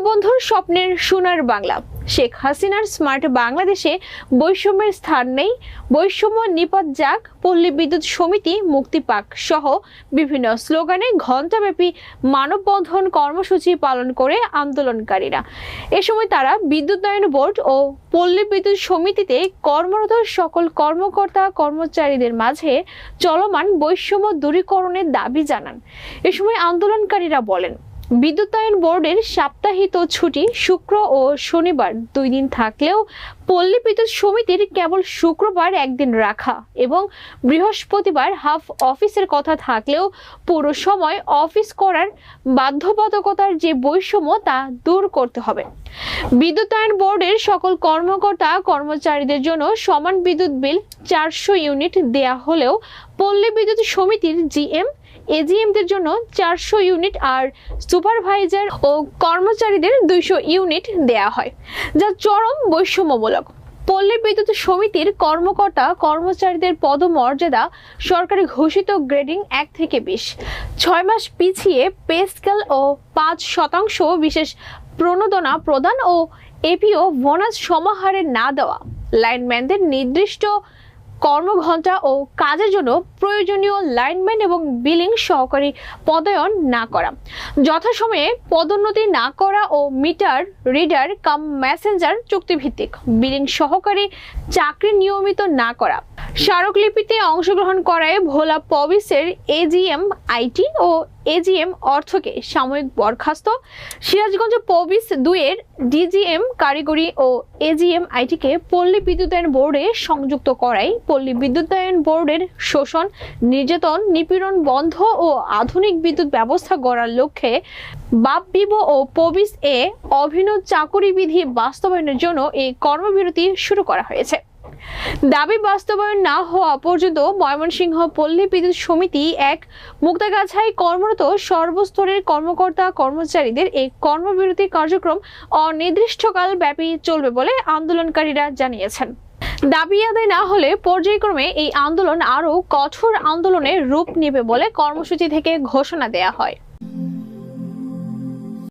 বঙ্গবন্ধুর স্বপ্নের সোনার বাংলা। শেখ হাসিনার স্মার্ট বাংলাদেশে বৈষম্যের স্থান নেই। বৈষম্য নিপাত যাক, পল্লী বিদ্যুৎ সমিতি, মুক্তি পাক সহ বিভিন্ন স্লোগানে ঘণ্টাব্যাপী মানববন্ধন কর্মসূচি পালন করে আন্দোলনকারীরা। এ সময় তারা বিদ্যুতায়ন বোর্ড ও পল্লী বিদ্যুৎ সমিতিতে কর্মরত সকল কর্মকর্তা কর্মচারীদের মাঝে চলমান বৈষম্য দূরীকরণের দাবি জানান। এ সময় আন্দোলনকারীরা বলেন বিদ্যুতায়ন বোর্ডের সাপ্তাহিক ছুটি শুক্র ও শনিবার। দুই দিন থাকলেও পল্লী বিদ্যুৎ সমিতির কেবল শুক্রবার একদিন রাখা এবং বৃহস্পতিবার হাফ অফিসের কথা থাকলেও পুরো সময় অফিস করার বাধ্যবাধকতার যে বৈষম্য তা দূর করতে হবে। বিদ্যুতায়ন বোর্ডের সকল কর্মকর্তা কর্মচারীদের জন্য সমান বিদ্যুৎ বিল চারশো ইউনিট দেয়া হলেও পল্লী বিদ্যুৎ সমিতির জিএম এজিএমদের জন্য চারশো ইউনিট আর সুপারভাইজার ও কর্মচারীদের দুইশো ইউনিট দেয়া হয়, যা চরম বৈষম্যমূলক। পল্লী বিদ্যুৎ সমিতির কর্মকর্তা কর্মচারীদের পদমর্যাদা সরকারি ঘোষিত গ্রেডিং এক থেকে বিশ। ছয় মাস পিছিয়ে পে স্কেল ও পাঁচ শতাংশ বিশেষ প্রণোদনা প্রদান ও এপিও বোনাস সমাহারে না দেওয়া। লাইনম্যানদের নির্দিষ্ট কর্মঘণ্টা ও কাজের জন্য প্রয়োজনীয় লাইনম্যান এবং বিলিং সহকারী পদায়ন না করা। যথাসময়ে পদোন্নতি না করা ও মিটার রিডার কাম মেসেঞ্জার চুক্তিভিত্তিক। বিলিং সহকারী চাকরি নিয়মিত না করা। স্মারকলিপিতে অংশগ্রহণ করায় ভোলা পবিসের এজিএম আইটি ও এজিএম অর্থকে সাময়িক বরখাস্ত। সিরাজগঞ্জ পবিস দুইয়ের ডিজিএম কারিগরি ও এজিএম আইটিকে পল্লী বিদ্যুতায়ন বোর্ডে সংযুক্ত করাই পল্লী বিদ্যুতায়ন বোর্ডের শোষণ, নির্যাতন, নিপীড়ন বন্ধ ও আধুনিক বিদ্যুৎ ব্যবস্থা গড়ার লক্ষ্যে বাপ বিবো ও পবিস এ অভিনব চাকুরি বিধি বাস্তবায়নের জন্য এই কর্মবিরতি শুরু করা হয়েছে। দাবি বাস্তবায়ন না হওয়া পর্যন্ত ময়মনসিংহ পল্লী বিদ্যুৎ সমিতি এক মুক্তাগাছায় কর্মরত সর্বস্তরের কর্মকর্তা কর্মচারীদের এই কর্মবিরতি কার্যক্রম অনির্দিষ্টকাল ব্যাপী চলবে বলে আন্দোলনকারীরা জানিয়েছেন। দাবি আদায় না হলে পর্যায়ক্রমে এই আন্দোলন আরও কঠোর আন্দোলনের রূপ নেবে বলে কর্মসূচি থেকে ঘোষণা দেয়া হয়।